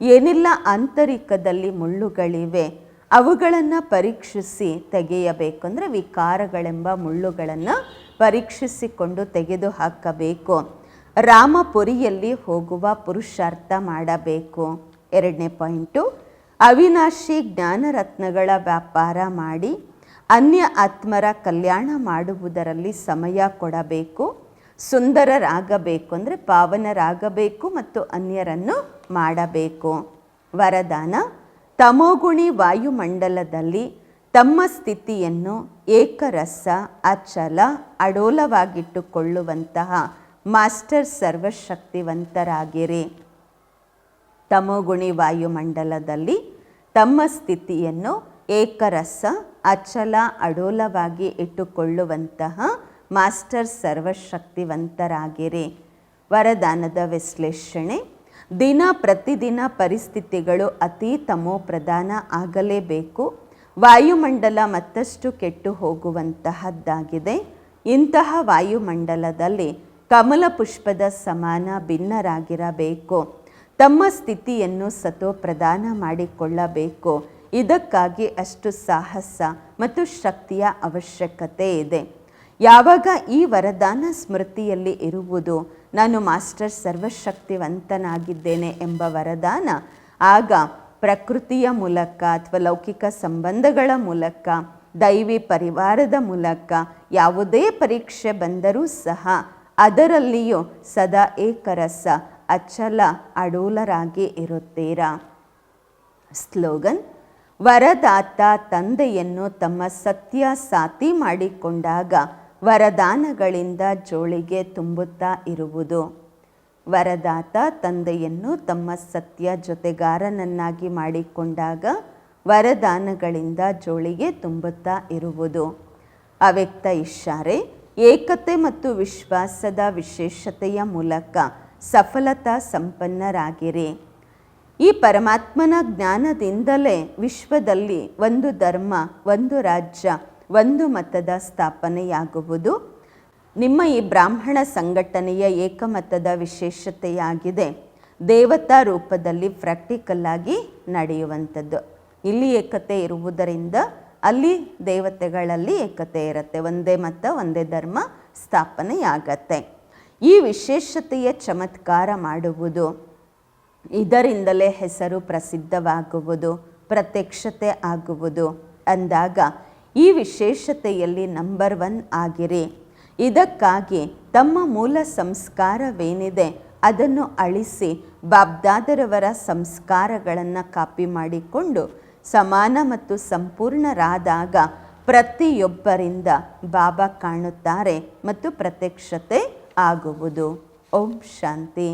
ಏನೆಲ್ಲ ಆಂತರಿಕದಲ್ಲಿ ಮುಳ್ಳುಗಳಿವೆ, ಅವುಗಳನ್ನು ಪರೀಕ್ಷಿಸಿ ತೆಗೆಯಬೇಕು ಅಂದರೆ ವಿಕಾರಗಳೆಂಬ ಮುಳ್ಳುಗಳನ್ನು ಪರೀಕ್ಷಿಸಿಕೊಂಡು ತೆಗೆದು ಹಾಕಬೇಕು ರಾಮಪುರಿಯಲ್ಲಿ ಹೋಗುವ ಪುರುಷಾರ್ಥ ಮಾಡಬೇಕು. ಎರಡನೇ ಪಾಯಿಂಟು, ಅವಿನಾಶಿ ಜ್ಞಾನರತ್ನಗಳ ವ್ಯಾಪಾರ ಮಾಡಿ ಅನ್ಯ ಆತ್ಮರ ಕಲ್ಯಾಣ ಮಾಡುವುದರಲ್ಲಿ ಸಮಯ ಕೊಡಬೇಕು. ಸುಂದರರಾಗಬೇಕು ಅಂದರೆ ಪಾವನರಾಗಬೇಕು ಮತ್ತು ಅನ್ಯರನ್ನು ಮಾಡಬೇಕು. ವರದಾನ, ತಮೋಗುಣಿ ವಾಯುಮಂಡಲದಲ್ಲಿ ತಮ್ಮ ಸ್ಥಿತಿಯನ್ನು ಏಕರಸ, ಅಚಲ, ಅಡೋಲವಾಗಿಟ್ಟುಕೊಳ್ಳುವಂತಹ ಮಾಸ್ಟರ್ ಸರ್ವಶಕ್ತಿವಂತರಾಗಿರಿ. ತಮೋಗುಣಿ ವಾಯುಮಂಡಲದಲ್ಲಿ ತಮ್ಮ ಸ್ಥಿತಿಯನ್ನು ಏಕರಸ, ಅಚಲ, ಅಡೋಲವಾಗಿ ಇಟ್ಟುಕೊಳ್ಳುವಂತಹ ಮಾಸ್ಟರ್ ಸರ್ವಶಕ್ತಿವಂತರಾಗಿರಿ. ವರದಾನದ ವಿಶ್ಲೇಷಣೆ, ದಿನ ಪ್ರತಿದಿನ ಪರಿಸ್ಥಿತಿಗಳು ಅತಿ ತಮೋ ಪ್ರಧಾನ ಆಗಲೇಬೇಕು. ವಾಯುಮಂಡಲ ಮತ್ತಷ್ಟು ಕೆಟ್ಟು ಹೋಗುವಂತಹದ್ದಾಗಿದೆ. ಇಂತಹ ವಾಯುಮಂಡಲದಲ್ಲಿ ಕಮಲ ಪುಷ್ಪದ ಸಮಾನ ಭಿನ್ನರಾಗಿರಬೇಕು. ತಮ್ಮ ಸ್ಥಿತಿಯನ್ನು ಸತೋ ಪ್ರದಾನ ಮಾಡಿಕೊಳ್ಳಬೇಕು. ಇದಕ್ಕಾಗಿ ಅಷ್ಟು ಸಾಹಸ ಮತ್ತು ಶಕ್ತಿಯ ಅವಶ್ಯಕತೆ ಇದೆ. ಯಾವಾಗ ಈ ವರದಾನ ಸ್ಮೃತಿಯಲ್ಲಿ ಇರುವುದು? ನಾನು ಮಾಸ್ಟರ್ ಸರ್ವಶಕ್ತಿವಂತನಾಗಿದ್ದೇನೆ ಎಂಬ ವರದಾನ. ಆಗ ಪ್ರಕೃತಿಯ ಮೂಲಕ ಅಥವಾ ಲೌಕಿಕ ಸಂಬಂಧಗಳ ಮೂಲಕ, ದೈವಿ ಪರಿವಾರದ ಮೂಲಕ ಯಾವುದೇ ಪರೀಕ್ಷೆ ಬಂದರೂ ಸಹ ಅದರಲ್ಲಿಯೂ ಸದಾ ಏಕರಸ, ಅಚಲ, ಅಡೂಲರಾಗಿ ಇರುತ್ತೀರಾ? ಸ್ಲೋಗನ್, ವರದಾತ ತಂದೆಯನ್ನು ತಮ್ಮ ಸತ್ಯ ಸಾತಿ ಮಾಡಿಕೊಂಡಾಗ ವರದಾನಗಳಿಂದ ಜೋಳಿಗೆ ತುಂಬುತ್ತಾ ಇರುವುದು. ವರದಾತ ತಂದೆಯನ್ನು ತಮ್ಮ ಸತ್ಯ ಜೊತೆಗಾರನನ್ನಾಗಿ ಮಾಡಿಕೊಂಡಾಗ ವರದಾನಗಳಿಂದ ಜೋಳಿಗೆ ತುಂಬುತ್ತಾ ಇರುವುದು. ಅವ್ಯಕ್ತ ಇಷಾರೆ ಏಕತೆ ಮತ್ತು ವಿಶ್ವಾಸದ ವಿಶೇಷತೆಯ ಮೂಲಕ ಸಫಲತಾ ಸಂಪನ್ನರಾಗಿರಿ. ಈ ಪರಮಾತ್ಮನ ಜ್ಞಾನದಿಂದಲೇ ವಿಶ್ವದಲ್ಲಿ ಒಂದು ಧರ್ಮ, ಒಂದು ರಾಜ್ಯ ಒಂದು ಮತದ ಸ್ಥಾಪನೆಯಾಗುವುದು. ನಿಮ್ಮ ಈ ಬ್ರಾಹ್ಮಣ ಸಂಘಟನೆಯ ಏಕಮತದ ವಿಶೇಷತೆಯಾಗಿದೆ. ದೇವತಾ ರೂಪದಲ್ಲಿ ಪ್ರಾಕ್ಟಿಕಲ್ ಆಗಿ ನಡೆಯುವಂಥದ್ದು. ಇಲ್ಲಿ ಏಕತೆ ಇರುವುದರಿಂದ ಅಲ್ಲಿ ದೇವತೆಗಳಲ್ಲಿ ಏಕತೆ ಇರುತ್ತೆ. ಒಂದೇ ಮತ, ಒಂದೇ ಧರ್ಮ ಸ್ಥಾಪನೆಯಾಗತ್ತೆ. ಈ ವಿಶೇಷತೆಯ ಚಮತ್ಕಾರ ಮಾಡುವುದು, ಇದರಿಂದಲೇ ಹೆಸರು ಪ್ರಸಿದ್ಧವಾಗುವುದು, ಪ್ರತ್ಯಕ್ಷತೆ ಆಗುವುದು. ಅಂದಾಗ ಈ ವಿಶೇಷತೆಯಲ್ಲಿ ನಂಬರ್ ಒನ್ ಆಗಿರಿ. ಇದಕ್ಕಾಗಿ ತಮ್ಮ ಮೂಲ ಸಂಸ್ಕಾರವೇನಿದೆ ಅದನ್ನು ಅಳಿಸಿ ಬಾಬ್ದಾದರವರ ಸಂಸ್ಕಾರಗಳನ್ನು ಕಾಪಿ ಮಾಡಿಕೊಂಡು ಸಮಾನ ಮತ್ತು ಸಂಪೂರ್ಣರಾದಾಗ ಪ್ರತಿಯೊಬ್ಬರಿಂದ ಬಾಬಾ ಕಾಣುತ್ತಾರೆ ಮತ್ತು ಪ್ರತ್ಯಕ್ಷತೆ ಆಗುವುದು. ಓಂ ಶಾಂತಿ.